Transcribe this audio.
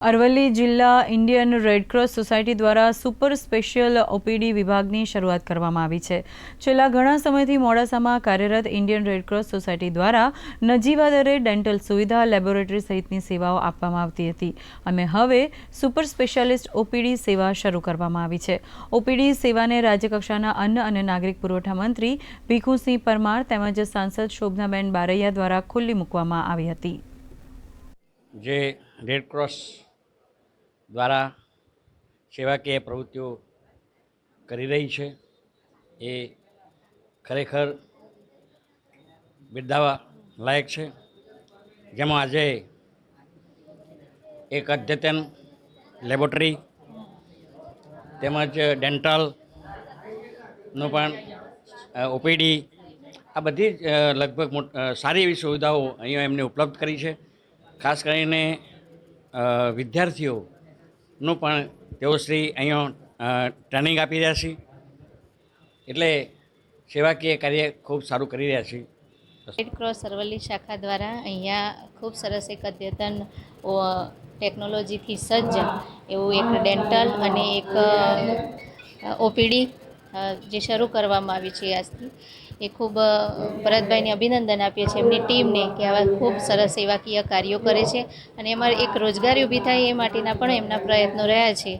અરવલ્લી જિલ્લા Indian Red Cross society દ્વારા super special OPD વિભાગની શરૂઆત કરવામાં આવી છે. છેલ્લા ઘણા સમયથી મોડાસામાં કાર્યરત ઇન્ડિયન રેડક્રોસ સોસાયટી દ્વારા નજીવા દરે ડેન્ટલ સુવિધા, લેબોરેટરી સહિતની સેવાઓ આપવામાં આવતી હતી. અને હવે સુપર સ્પેશિયાલિસ્ટ ઓપીડી સેવા શરૂ કરવામાં આવી છે. ઓપીડી સેવાને રાજ્યકક્ષાના અન્ન અને નાગરિક પુરવઠા મંત્રી ભીખુસિંહ પરમાર તેમજ સાંસદ શોભનાબેન બારૈયા દ્વારા ખુલ્લી મૂકવામાં આવી હતી. જે રેડક્રોસ દ્વારા સેવાકીય પ્રવૃત્તિઓ કરી રહી છે. એ ખરેખર બિરદાવા લાયક છે. જેમાં આજે એક અદ્યતન લેબોરેટરી તેમજ ડેન્ટલનું પણ ઓપીડી આ બધી જ લગભગ સારી એવી સુવિધાઓ અહીંયા એમને ઉપલબ્ધ કરી છે. ખાસ કરીને અ, વિદ્યાર્થીઓનું પણ તેઓ શ્રી અહીંયા ટ્રેનિંગ આપી રહ્યા છે. એટલે સેવાકીય કાર્ય ખૂબ સારું કરી રહ્યા છે. રેડ ક્રોસ અરવલ્લી શાખા દ્વારા અહીંયા ખૂબ સરસ એક અદ્યતન ટેકનોલોજીથી સજ્જ એવું એક ડેન્ટલ અને એક ઓપીડી જે શરૂ કરવામાં આવી છે આજથી, એ ખૂબ ભરતભાઈને અભિનંદન આપીએ છીએ એમની ટીમને કે આવા ખૂબ સરસ સેવાકીય કાર્યો કરે છે અને એમાં એક રોજગારી ઊભી થાય એ માટેના પણ એમના પ્રયત્નો રહ્યા છે.